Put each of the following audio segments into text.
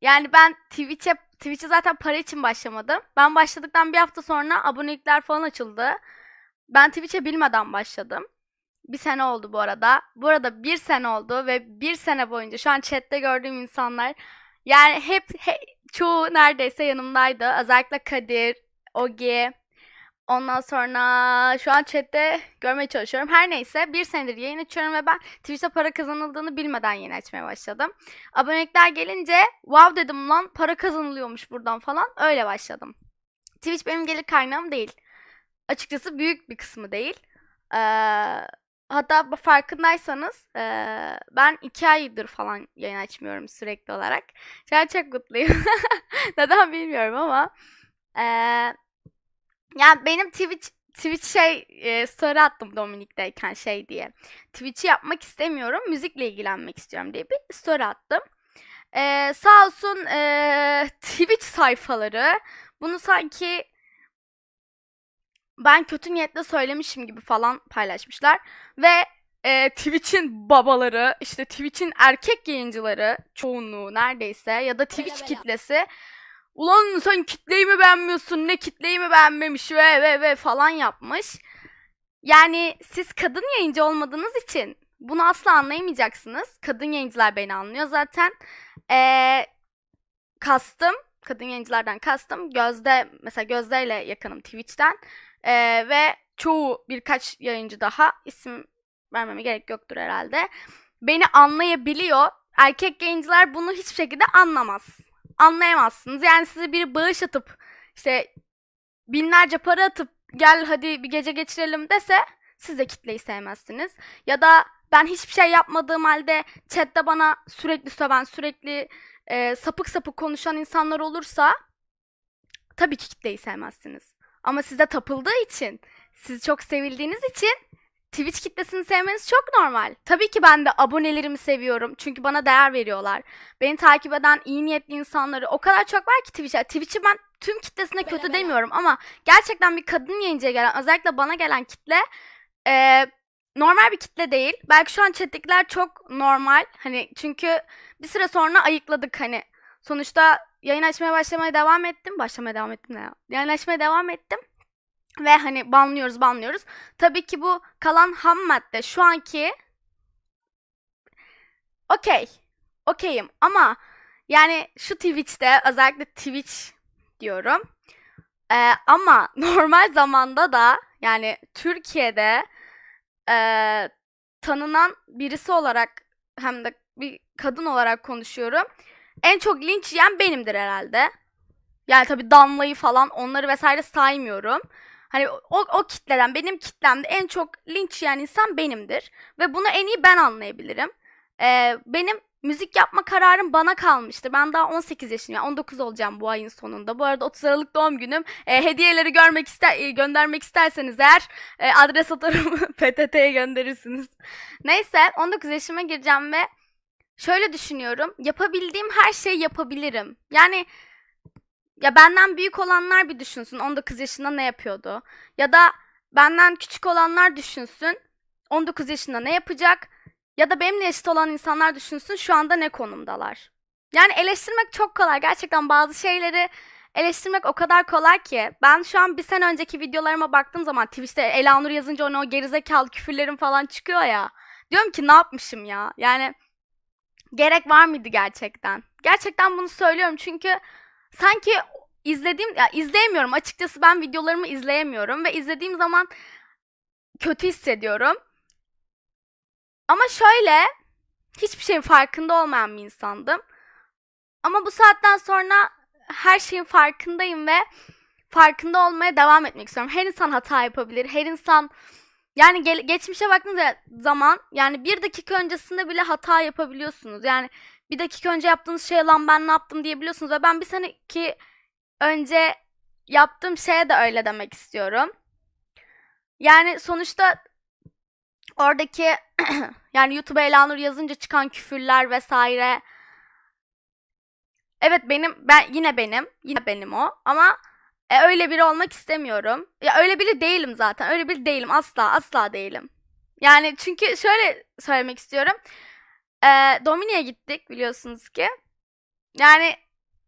Yani ben Twitch'e Twitch'e zaten para için başlamadım. Ben başladıktan bir hafta sonra abonelikler falan açıldı. Ben Twitch'e bilmeden başladım. Bir sene oldu bu arada. Bu arada bir sene oldu ve bir sene boyunca şu an chatte gördüğüm insanlar yani hep, he- çoğu neredeyse yanımdaydı. Özellikle Kadir, Ogi, ondan sonra şu an chatte görmeye çalışıyorum. Her neyse bir senedir yayın açıyorum ve ben Twitch'te para kazanıldığını bilmeden yayın açmaya başladım. Abonelikler gelince wow dedim lan para kazanılıyormuş buradan falan öyle başladım. Twitch benim gelir kaynağım değil. Açıkçası büyük bir kısmı değil. Ee, hatta farkındaysanız ee, ben iki aydır falan yayın açmıyorum sürekli olarak. Şu an çok mutluyum. Neden bilmiyorum ama ee, yani benim Twitch Twitch şey e, story attım Dominik'teyken şey diye. Twitch'i yapmak istemiyorum, müzikle ilgilenmek istiyorum diye bir story attım. Ee, sağ olsun ee, Twitch sayfaları bunu sanki ben kötü niyetle söylemişim gibi falan paylaşmışlar. Ve e, Twitch'in babaları, işte Twitch'in erkek yayıncıları çoğunluğu neredeyse ya da Twitch kitlesi Ulan sen kitleyi mi beğenmiyorsun, ne kitleyi mi beğenmemiş ve ve ve falan yapmış. Yani siz kadın yayıncı olmadığınız için bunu asla anlayamayacaksınız. Kadın yayıncılar beni anlıyor zaten. Ee, kastım, kadın yayıncılardan kastım Gözde, mesela Gözde ile yakınım Twitch'ten. Ee, ve çoğu birkaç yayıncı daha isim vermeme gerek yoktur herhalde. Beni anlayabiliyor. Erkek yayıncılar bunu hiçbir şekilde anlamaz. Anlayamazsınız. Yani size biri bağış atıp işte binlerce para atıp gel hadi bir gece geçirelim dese siz de kitleyi sevmezsiniz. Ya da ben hiçbir şey yapmadığım halde chatte bana sürekli söven, sürekli e, sapık sapık konuşan insanlar olursa tabii ki kitleyi sevmezsiniz. Ama size tapıldığı için, siz çok sevildiğiniz için Twitch kitlesini sevmeniz çok normal. Tabii ki ben de abonelerimi seviyorum. Çünkü bana değer veriyorlar. Beni takip eden iyi niyetli insanları o kadar çok var ki Twitch'e. Twitch'i ben tüm kitlesine kötü bela. demiyorum ama gerçekten bir kadın yayıncıya gelen, özellikle bana gelen kitle e, normal bir kitle değil. Belki şu an chat'tekiler çok normal. Hani çünkü bir süre sonra ayıkladık hani. Sonuçta yayın açmaya başlamaya devam ettim. Başlamaya devam ettim ne ya? Yayın açmaya devam ettim. Ve hani banlıyoruz banlıyoruz. Tabii ki bu kalan ham madde şu anki okey. Okeyim ama yani şu Twitch'te özellikle Twitch diyorum. Ee, ama normal zamanda da yani Türkiye'de ee, tanınan birisi olarak hem de bir kadın olarak konuşuyorum. En çok linç yiyen benimdir herhalde. Yani tabii Damla'yı falan onları vesaire saymıyorum. Hani o, o kitleden benim kitlemde en çok linç yiyen insan benimdir. Ve bunu en iyi ben anlayabilirim. Ee, benim müzik yapma kararım bana kalmıştı. Ben daha 18 yaşındayım. Yani 19 olacağım bu ayın sonunda. Bu arada 30 Aralık doğum günüm. Ee, hediyeleri görmek ister e, göndermek isterseniz eğer e, adres atarım PTT'ye gönderirsiniz. Neyse 19 yaşıma gireceğim ve şöyle düşünüyorum. Yapabildiğim her şeyi yapabilirim. Yani ya benden büyük olanlar bir düşünsün 19 yaşında ne yapıyordu? Ya da benden küçük olanlar düşünsün 19 yaşında ne yapacak? Ya da benimle eşit olan insanlar düşünsün şu anda ne konumdalar? Yani eleştirmek çok kolay. Gerçekten bazı şeyleri eleştirmek o kadar kolay ki. Ben şu an bir sene önceki videolarıma baktığım zaman Twitch'te Elanur yazınca ona o gerizekalı küfürlerim falan çıkıyor ya. Diyorum ki ne yapmışım ya? Yani gerek var mıydı gerçekten? Gerçekten bunu söylüyorum çünkü sanki izlediğim ya izleyemiyorum açıkçası ben videolarımı izleyemiyorum ve izlediğim zaman kötü hissediyorum. Ama şöyle hiçbir şeyin farkında olmayan bir insandım. Ama bu saatten sonra her şeyin farkındayım ve farkında olmaya devam etmek istiyorum. Her insan hata yapabilir. Her insan yani gel- geçmişe baktığınız zaman yani bir dakika öncesinde bile hata yapabiliyorsunuz. Yani bir dakika önce yaptığınız şey lan ben ne yaptım diyebiliyorsunuz. Ve ben bir seneki önce yaptığım şeye de öyle demek istiyorum. Yani sonuçta oradaki yani YouTube'a Elanur yazınca çıkan küfürler vesaire. Evet benim ben yine benim yine benim o ama e, öyle biri olmak istemiyorum. Ya öyle biri değilim zaten. Öyle biri değilim asla asla değilim. Yani çünkü şöyle söylemek istiyorum. E, Dominik'e gittik biliyorsunuz ki. Yani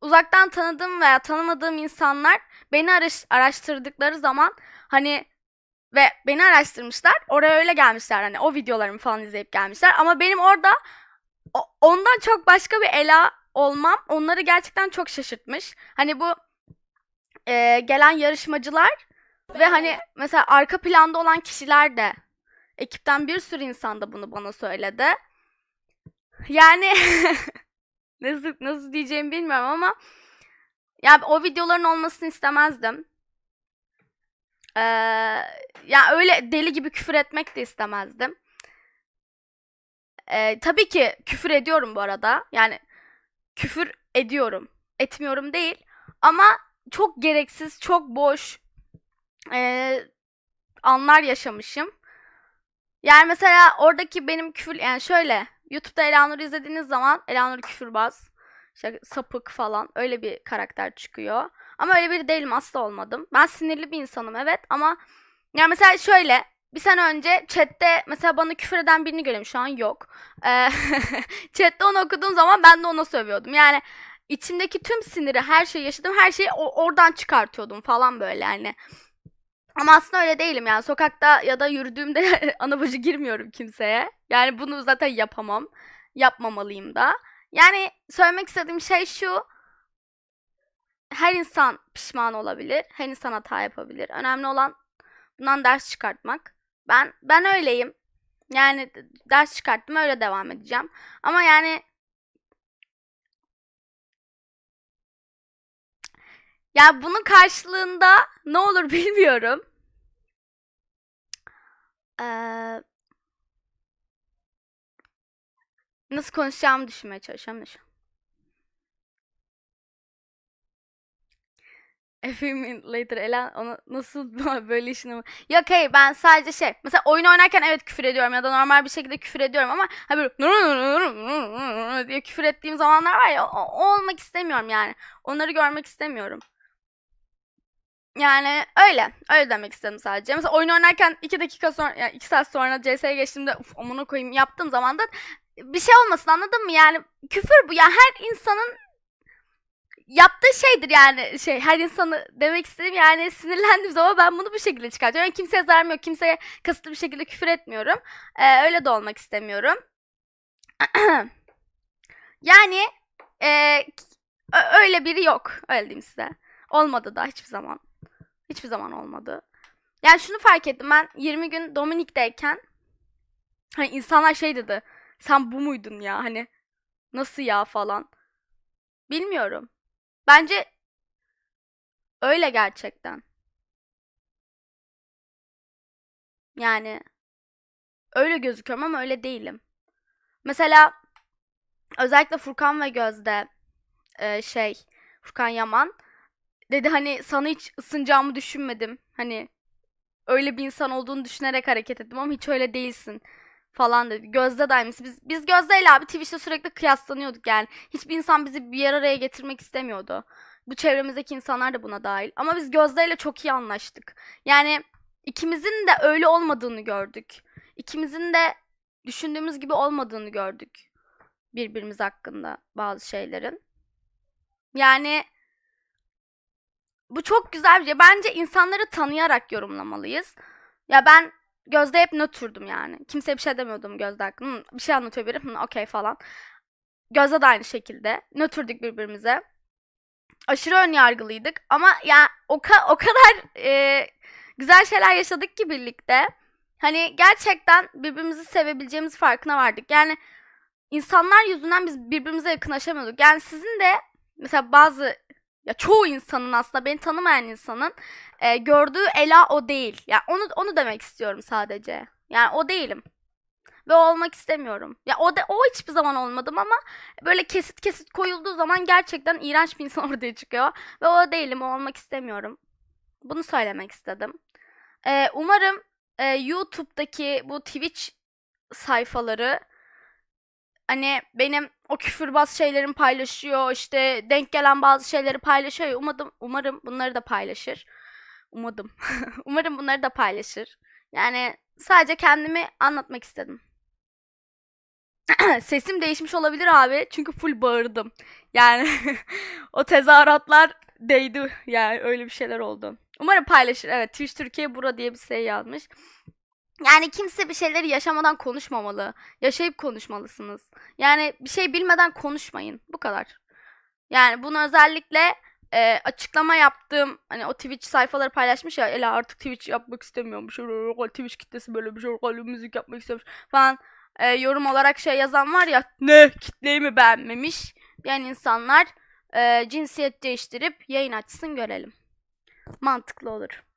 uzaktan tanıdığım veya tanımadığım insanlar beni araş- araştırdıkları zaman hani ve beni araştırmışlar. Oraya öyle gelmişler hani o videolarımı falan izleyip gelmişler. Ama benim orada ondan çok başka bir Ela olmam onları gerçekten çok şaşırtmış. Hani bu e, gelen yarışmacılar ve hani mesela arka planda olan kişiler de ekipten bir sürü insan da bunu bana söyledi. Yani nasıl nasıl diyeceğimi bilmiyorum ama ya o videoların olmasını istemezdim. Ee, ya öyle deli gibi küfür etmek de istemezdim. Ee, tabii ki küfür ediyorum bu arada. Yani küfür ediyorum. Etmiyorum değil. Ama çok gereksiz, çok boş ee, anlar yaşamışım. Yani mesela oradaki benim küfür yani şöyle YouTube'da Elanur'u izlediğiniz zaman Elanur küfürbaz, işte sapık falan öyle bir karakter çıkıyor. Ama öyle biri değilim asla olmadım. Ben sinirli bir insanım evet ama yani mesela şöyle bir sene önce chatte mesela bana küfür eden birini görüyorum şu an yok. Ee, chatte onu okuduğum zaman ben de ona sövüyordum. Yani içimdeki tüm siniri her şeyi yaşadım her şeyi oradan çıkartıyordum falan böyle yani. Ama aslında öyle değilim yani sokakta ya da yürüdüğümde ana bacı girmiyorum kimseye. Yani bunu zaten yapamam. Yapmamalıyım da. Yani söylemek istediğim şey şu. Her insan pişman olabilir. Her insan hata yapabilir. Önemli olan bundan ders çıkartmak. Ben ben öyleyim. Yani ders çıkarttım öyle devam edeceğim. Ama yani ya bunun karşılığında ne olur bilmiyorum. Eee, nasıl konuşacağımı düşünmeye çalışıyorum da şu. A few later Ela onu nasıl böyle işini Yok hayır ben sadece şey mesela oyun oynarken evet küfür ediyorum ya da normal bir şekilde küfür ediyorum ama ha böyle diye küfür ettiğim zamanlar var ya o olmak istemiyorum yani. Onları görmek istemiyorum. Yani öyle. Öyle demek istedim sadece. Mesela oyun oynarken 2 dakika sonra, yani 2 saat sonra CS'ye geçtiğimde uf amına koyayım yaptığım zaman da bir şey olmasın anladın mı? Yani küfür bu. Yani her insanın yaptığı şeydir yani şey her insanı demek istediğim yani sinirlendiğim zaman ben bunu bu şekilde çıkartıyorum. Yani kimseye zararım yok. Kimseye kasıtlı bir şekilde küfür etmiyorum. Ee, öyle de olmak istemiyorum. Yani e, öyle biri yok. Öyle diyeyim size. Olmadı da hiçbir zaman. Hiçbir zaman olmadı. Yani şunu fark ettim ben 20 gün Dominik'teyken hani insanlar şey dedi. Sen bu muydun ya hani nasıl ya falan. Bilmiyorum. Bence öyle gerçekten. Yani öyle gözüküyorum ama öyle değilim. Mesela özellikle Furkan ve Gözde e, şey Furkan Yaman dedi hani sana hiç ısınacağımı düşünmedim. Hani öyle bir insan olduğunu düşünerek hareket ettim ama hiç öyle değilsin falan dedi. Gözde de. Biz, biz Gözde ile abi Twitch'te sürekli kıyaslanıyorduk yani. Hiçbir insan bizi bir araya getirmek istemiyordu. Bu çevremizdeki insanlar da buna dahil. Ama biz Gözde ile çok iyi anlaştık. Yani ikimizin de öyle olmadığını gördük. İkimizin de düşündüğümüz gibi olmadığını gördük. Birbirimiz hakkında bazı şeylerin. Yani bu çok güzel bir şey. Bence insanları tanıyarak yorumlamalıyız. Ya ben Gözde hep nötrdüm yani. Kimseye bir şey demiyordum Gözde hakkında. Bir şey anlatıyor biri. Hı, okey falan. Gözde de aynı şekilde. Nötrdük birbirimize. Aşırı ön yargılıydık. Ama ya o, ka- o kadar e, güzel şeyler yaşadık ki birlikte. Hani gerçekten birbirimizi sevebileceğimiz farkına vardık. Yani insanlar yüzünden biz birbirimize yakınlaşamıyorduk. Yani sizin de mesela bazı ya çoğu insanın aslında beni tanımayan insanın e, gördüğü Ela o değil. Yani onu onu demek istiyorum sadece. Yani o değilim. Ve olmak istemiyorum. Ya o da o hiçbir zaman olmadım ama böyle kesit kesit koyulduğu zaman gerçekten iğrenç bir insan ortaya çıkıyor. Ve o değilim, o olmak istemiyorum. Bunu söylemek istedim. E, umarım e, YouTube'daki bu Twitch sayfaları hani benim o küfürbaz şeylerimi paylaşıyor, işte denk gelen bazı şeyleri paylaşıyor. Umadım, umarım bunları da paylaşır. Umadım. umarım bunları da paylaşır. Yani sadece kendimi anlatmak istedim. sesim değişmiş olabilir abi. Çünkü full bağırdım. Yani o tezahüratlar değdi. Yani öyle bir şeyler oldu. Umarım paylaşır. Evet Twitch Türkiye Bura diye bir şey yazmış. Yani kimse bir şeyleri yaşamadan konuşmamalı. Yaşayıp konuşmalısınız. Yani bir şey bilmeden konuşmayın. Bu kadar. Yani bunu özellikle e, açıklama yaptığım hani o Twitch sayfaları paylaşmış ya Ela artık Twitch yapmak istemiyormuş. Twitch kitlesi böyle bir şey müzik yapmak istiyormuş falan e, yorum olarak şey yazan var ya ne kitleyi mi beğenmemiş diyen insanlar e, cinsiyet değiştirip yayın açsın görelim. Mantıklı olur.